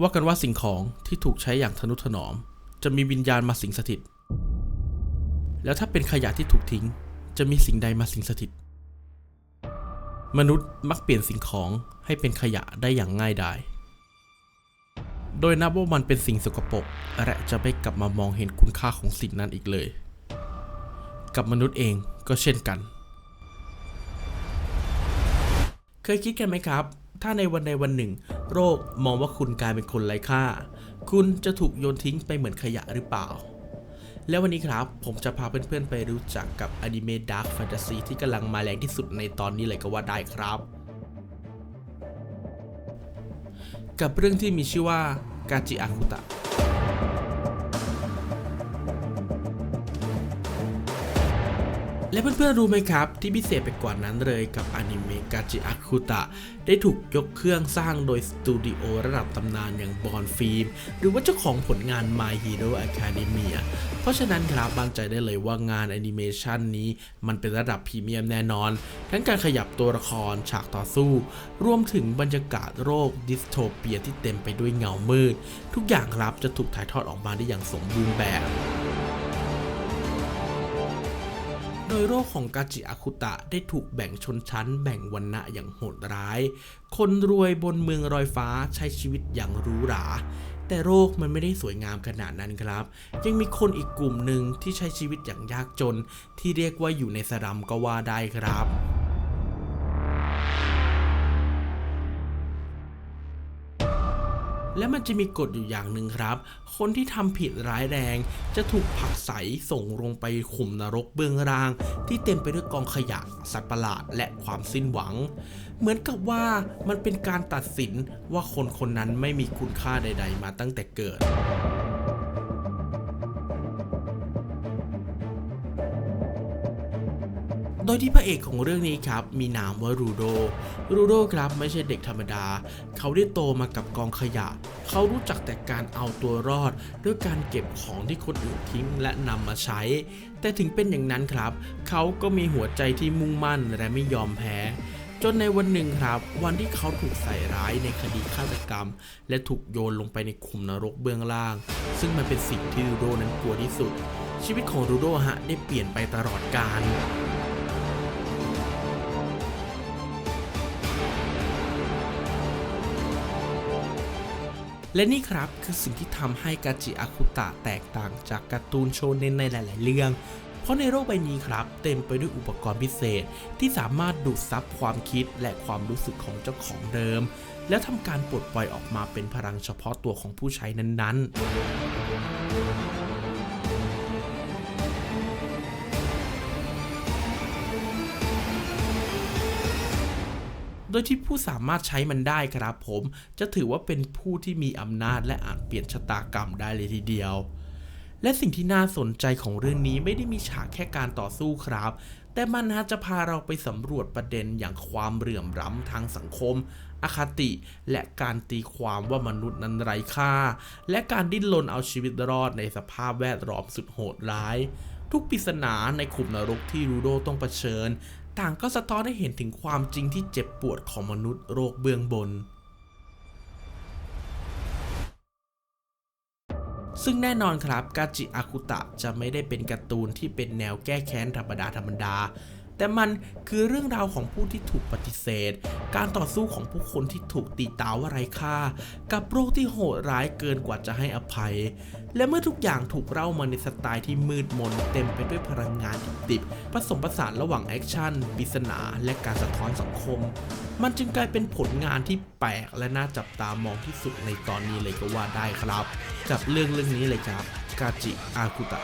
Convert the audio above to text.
ว่ากันว่าสิ่งของที่ถูกใช้อย่างทนุถนอม จะมีวิญญาณมาสิงสถิต แล้วถ้าเป็นขยะที่ถูกทิ้ง จะมีสิ่งใดมาสิงสถิต มนุษย์มักเปลี่ยนสิ่งของให้เป็นขยะได้อย่างง่ายดาย โดยนับว่ามันเป็นสิ่งสกปรกและจะไม่กลับมามองเห็นคุณค่าของสิ่งนั้นอีกเลย กับมนุษย์เองก็เช่นกัน เคยคิดกันไหมครับ ถ้าในวันใดวันหนึ่ง โรคมองว่าคุณกลายเป็นคนไร้ค่า คุณจะถูกโยนทิ้งไปเหมือนขยะหรือเปล่า แล้ววันนี้ครับผมจะพาเพื่อนๆไปรู้จักกับอนิเมะดาร์คแฟนตาซีที่กำลังมาแรงที่สุดในตอนนี้เลยก็ว่าได้ครับ กับเรื่องที่มีชื่อว่ากาจิอาคุตะ และเพื่อนๆรู้ไหมครับ ที่พิเศษไปกว่านั้นเลยกับอนิเมะกาจิอาคุตะได้ถูกยกเครื่องสร้างโดยสตูดิโอระดับตำนานอย่างบอนฟิล์มหรือว่าเจ้าของผลงาน My Hero Academia เพราะฉะนั้นครับมั่นใจได้เลยว่างานแอนิเมชันนี้มันเป็นระดับพรีเมียมแน่นอน ทั้งการขยับตัวละครฉากต่อสู้ รวมถึงบรรยากาศโรคดิสโทเปียที่เต็มไปด้วยเงามืด ทุกอย่างครับจะถูกถ่ายทอดออกมาได้อย่างสมบูรณ์แบบ โดยโรคของกาจิอาคุตะได้ถูกแบ่งชนชั้นแบ่งวรรณะอย่างโหดร้าย คนรวยบนเมืองรอยฟ้าใช้ชีวิตอย่างหรูหราแต่โรคมันไม่ได้สวยงามขนาดนั้นครับ ยังมีคนอีกกลุ่มหนึ่งที่ใช้ชีวิตอย่างยากจน ที่เรียกว่าอยู่ในสลัมก็ว่าได้ครับ และมันจะมีกฎอยู่อย่างหนึ่งครับ คนที่ทำผิดร้ายแรง จะถูกผักใสส่งลงไปขุมนรกเบื้องล่าง ที่เต็มไปด้วยกองขยะสัตว์ประหลาดและความสิ้นหวัง เหมือนกับว่ามันเป็นการตัดสินว่าคนคนนั้นไม่มีคุณค่าใด ๆ มาตั้งแต่เกิด โดยที่พระเอกของเรื่องนี้ครับ มีนามว่ารูโด รูโดครับไม่ใช่เด็กธรรมดา เขาได้โตมากับกองขยะ เขารู้จักแต่การเอาตัวรอด ด้วยการเก็บของที่คนอื่นทิ้งและนำมาใช้ แต่ถึงเป็นอย่างนั้นครับ เขาก็มีหัวใจที่มุ่งมั่นและไม่ยอมแพ้จนในวันหนึ่งครับ วันที่เขาถูกใส่ร้ายในคดีฆาตกรรม และถูกโยนลงไปในขุมนรกเบื้องล่าง ซึ่งมันเป็นสิ่งที่รูโดนั้นกลัวที่สุด ชีวิตของรูโดฮะได้เปลี่ยนไปตลอดกาล และนี่ครับคือสิ่งที่ทำให้กาจิอาคุตะแตกต่างจากการ์ตูนโชเน้นในหลาย ๆ เรื่อง เพราะในโลกใบนี้ครับ เต็มไปด้วยอุปกรณ์พิเศษ ที่สามารถดูดซับความคิดและความรู้สึกของเจ้าของเดิม แล้วทำการปลดปล่อยออกมาเป็นพลังเฉพาะตัวของผู้ใช้นั้น ๆ โดยที่ผู้สามารถใช้มันได้ครับผม จะถือว่าเป็นผู้ที่มีอำนาจและอาจเปลี่ยนชะตากรรมได้เลยทีเดียว และสิ่งที่น่าสนใจของเรื่องนี้ไม่ได้มีฉากแค่การต่อสู้ครับ แต่มันจะพาเราไปสำรวจประเด็นอย่างความเหลื่อมล้ำทางสังคมอคติและการตีความว่ามนุษย์นั้นไร้ค่า และการดิ้นรนเอาชีวิตรอดในสภาพแวดล้อมสุดโหดร้าย ทุกปริศนาในขุมนรกที่รูโดต้องเผชิญ ต่างก็สะท้อนให้เห็นถึงความจริงที่เจ็บปวดของมนุษย์โรคเบื้องบน ซึ่งแน่นอนครับกาจิอาคุตะจะไม่ได้เป็นการ์ตูนที่เป็นแนวแก้แค้นธรรมดาธรรมดา แต่มันคือเรื่องราวของผู้ที่ถูกปฏิเสธ การต่อสู้ของผู้คนที่ถูกตีตาว่าไร้ค่า กับโรคที่โหดร้ายเกินกว่าจะให้อภัย และเมื่อทุกอย่างถูกเล่ามาในสไตล์ที่มืดมนเต็มไปด้วยพลังงานดิบๆผสมผสานระหว่างแอคชั่นปริศนา และการสะท้อนสังคม มันจึงกลายเป็นผลงานที่แปลกและน่าจับตามองที่สุดในตอนนี้เลยก็ว่าได้ครับ กับเรื่องเรื่องนี้เลยครับ กาจิอากุตะ